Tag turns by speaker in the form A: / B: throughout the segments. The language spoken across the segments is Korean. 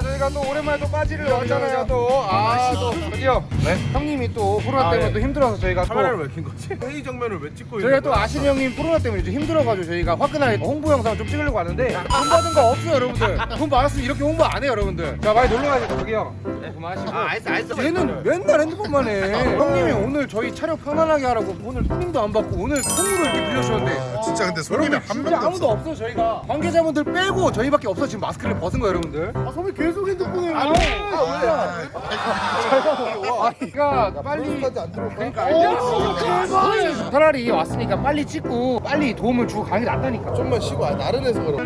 A: 저희가 또 오랜만에 또 빠지를 왔잖아요 또 아또 저기요 네? 형님이 또 코로나
B: 아,
A: 때문에
B: 예.
A: 또 힘들어서 저희가 또
B: 카메라를 왜킨 거지? 회의 정면을 왜 찍고 있는
A: 저희가 또
B: 거야?
A: 아시는 형님 코로나 때문에 좀 힘들어가지고 저희가 화끈하게 홍보 영상 좀 찍으려고 하는데 돈 받은 거 없어요 여러분들. 돈 받았으면 이렇게 홍보 안 해요 여러분들. 자 많이 놀러 가야죠 저기 형 그만하시고
B: 아 알았어 알았어
A: 얘는 맨날 핸드폰만 해. 형님이 오늘 저희 촬영 편안하게 하라고 오늘 손님도 안 받고 오늘 통으로 이렇게 빌려주셨는데.
C: 진짜 근데 손님이
A: 여러분
C: 한
A: 진짜
C: 명도
A: 아무도
C: 없어.
A: 없어 저희가. 관계자분들 빼고 저희밖에 없어 지금 마스크를 벗은 거예요 여러분들.
B: 아 계속 핸드폰을
A: 아니 아 그러니까 빨리 그러니까 알겠어 차라리 왔으니까 빨리 찍고 빨리 도움을 주고 가는 게 낫다니까
B: 좀만 쉬고 아, 나른해서 그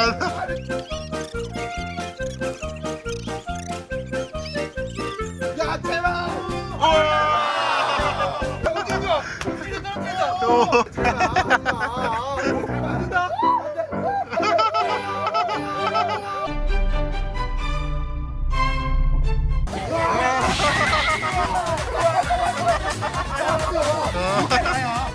A: 나. 야 제발. 형진이 형. 형진이 떨어뜨려.
C: 제발.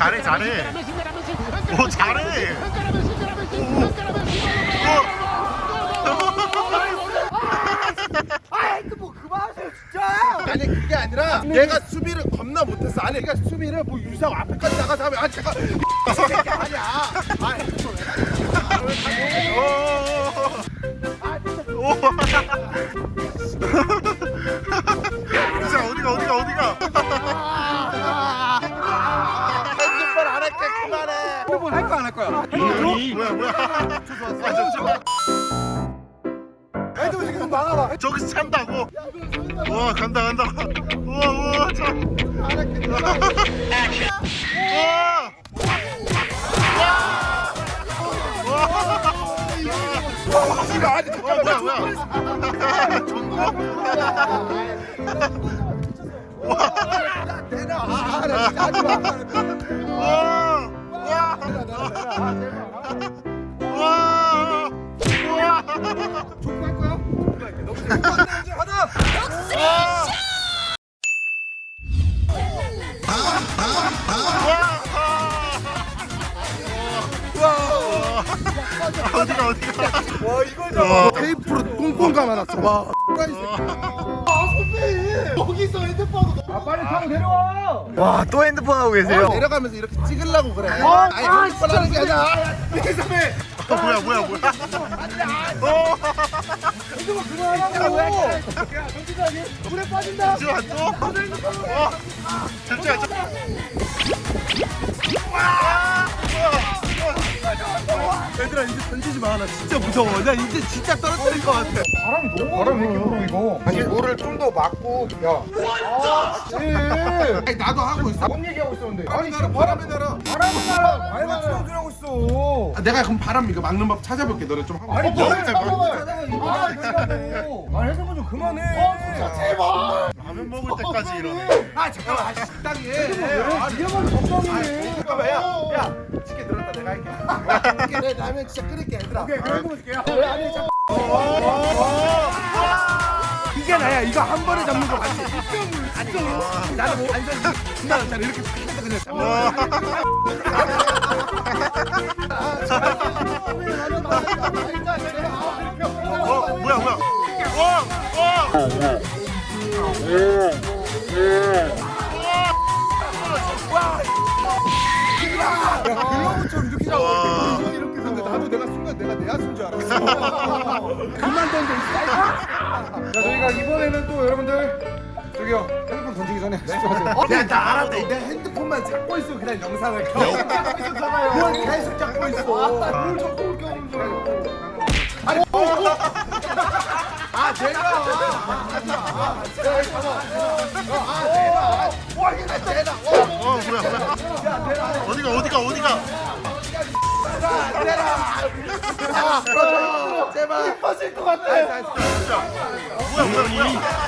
C: 잘해 잘해. 오 잘해.
B: 아니 그게 아니라 내가 수비를 겁나 못했어. 아니 내가 수비를 뭐 유상 앞에까지 나가서 하면 아 잠깐. 이 새끼 아니야. 아 핸드폰 왜
C: 진짜. 어디가 어디가 어디 뭐야 뭐야. 아, 저, 저,
A: 핸드폰 지금 좀 막아봐
C: 저기서 찬다고. 와 간다 간다. 우와 우와 참. 우와. 와 뭐야 뭐야. 와. 와. 와.
A: 족구할 거야?
C: 어디가 어디가.
B: 와 이거죠 테이프로 꽁꽁 감아놨어 와
A: 아 빨리 타고 내려와
C: 와 또 핸드폰 하고 계세요.
B: 내려가면서 이렇게 찍으려고 그래
A: 아,
B: 아니
A: 아,
B: 핸드폰 하는 게 아니라 이 선배
C: 어, 뭐야 뭐야 뭐야. 어.
A: 핸드폰 그만하라고 야 정진아 물에 빠진다
C: 지금 안 줘? 와. 진짜 진짜.
B: 얘들아 이제 던지지 마 나 진짜 무서워. 나 이제 진짜 떨어뜨릴 것 같아.
A: 바람이 너무 바람이 이렇게 불어 이거. 아니 물을 좀 더 막고 야. 아, 진짜
B: 아니 나도 하고 있어.
A: 뭔 얘기하고 있었는데?
B: 아니 나는 바람에 날아
A: 바람은 나라 바람은 나라 하고 있어.
B: 아, 내가 그럼 바람 이거 막는 법 찾아볼게. 너네 좀 하고.
A: 아니
B: 어,
A: 뭐야
C: 진짜
A: 아 그러냐고. 아 핸드폰 좀 그만해. 어 진짜 제발
C: 라면 먹을 때까지 이러네.
B: 아 잠깐만. 아, 식당에.
A: 왜 니가만 걱정이네.
B: 잠깐만. 야야 내가 할게 내 라면 진짜 끓일게 얘들아
A: 오케이 그래 해보면 줄게요. 왜 아니 잠깐. 이게 나야. 이거 한 번에 잡는 거 맞지? 아니 나는 뭐 안전
B: 나는 잘 이렇게 탁 그냥 잡아
C: 어 뭐야 뭐야. 와 와.
B: 아순 줄 알았어
A: 그만 던져 자 저희가 이번에는 또 여러분들 저기요 핸드폰 던지기 전에 집중하세요
B: 내가 다 알았네. 내 핸드폰만 잡고 있어 그냥 영상을 계속 잡고 있었잖아요. 뭘 계속 잡고 있어. 뭘 잡고 올게 없는 줄 알고. 아니 뭐? 아 제가. 아 제가. 아 제가. 와 이거 제가.
C: 어 뭐야 뭐야 어디가 어디가 어디가
B: 아, 제발. 빠질 것 같아.
C: 뭐야 뭐야 뭐야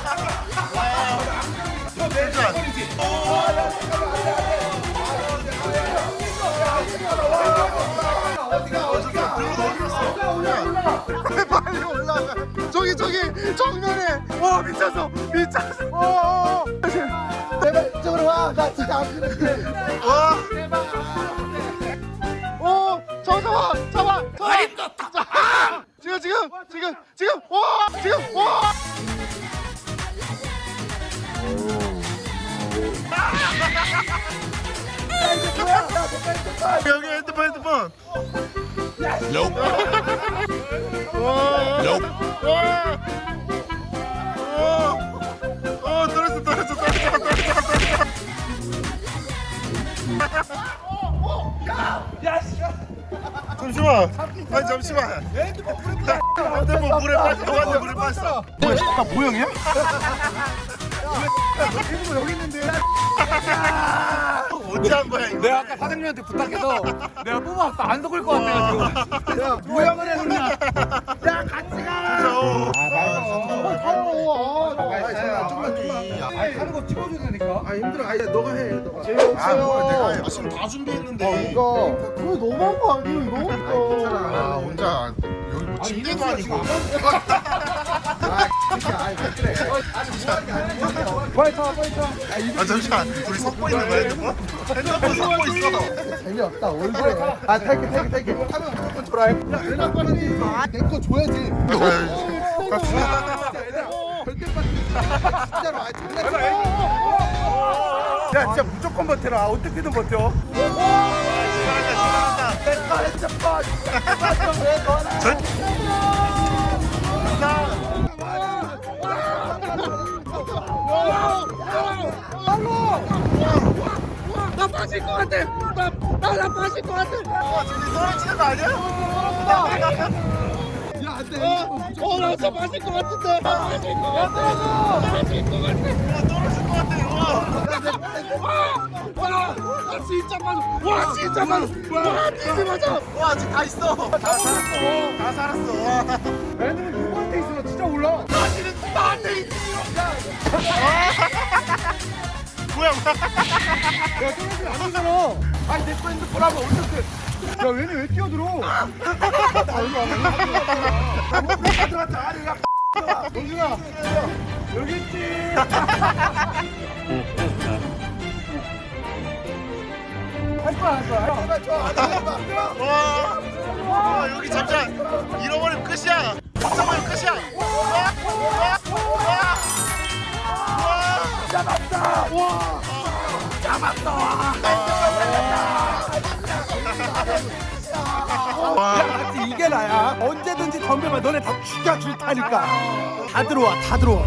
B: 빨리 올라가. 저기 저기 정면에. 와 미쳤어. 미쳤어. 어, 어. 제발 이쪽으로 와. 나 진짜 안 그럴게.
C: 와
B: 오, 저 잡아, 잡아, 잡아. 지금 지금 지금 지금 와 지금 와.
C: 여기 핸드폰 핸드폰 와 와. 잠시만 아니 잠시만 핸드폰 물에 빠져 완전 물에 빠졌어
B: 나 보영이야?
C: 언제 한 거야 이거
A: 내가 아까 사장님한테 부탁해서 내가 뽑아왔어 안 속을 것 같아가지고
B: 야, 모양을 해 그냥. 야, 같이 가.
C: 어.
B: 아, 타요. 아, 좀만 좀만.
A: 아니 하는 거 찍어줘야 되니까
B: 아 힘들어. 아니 너가 해. 너가.
C: 아
B: 재미없어요.
C: 뭐야 내가 지금 다 준비했는데
B: 이거 그거 너무한 거 아니에요 이거?
C: 아 혼자 여기 뭐 침대도 아니고
A: 빨리 타 빨리 타
C: 아 잠시만 우리 섞고 있는 거야 핸드폰? 핸드폰 섞고 있어
B: 재미없다 얼굴에. 아 탈게 탈게 탈게. 하면 무조건 줘라. 야 내가 꺼내지. 내거 줘야지. 진짜로 아 장난치지 야 진짜 무조건 버텨라. 어떻게든 버텨.
C: 시간한다 시간한다 전와 지금 떨어지는 거 아니야?
B: 어 나 진짜 빠질 것 같은데 빠질 것 같아
C: 와 떨어질 것 같아 와
B: 진짜 빠져 와 진짜 빠져 와 진짜 빠져
C: 와 아직 다 있어 다 살았어 다 살았어 와
A: 애들은 누구한테 있으면 진짜 몰라
B: 사실은 나한테 있지
C: 뭐야
A: 야 떨어지면 안 되잖아
B: 아니 내거 핸드폰 하면 어떡해
A: 야 얘네 왜 뛰어들어
B: 아 들어갔다 아니 야
A: 영준아 여기 있지 할 거야 할 거야
C: 와, 와 여기 잠깐 잃어버리면 끝이야 잃어버리면 끝이야 와, 와, 와, 와.
B: 잡았다 와
C: 와.
B: 야 이게 나야 언제든지 덤벼봐. 너네 다 죽여줄 테니까. 다 들어와 다 들어와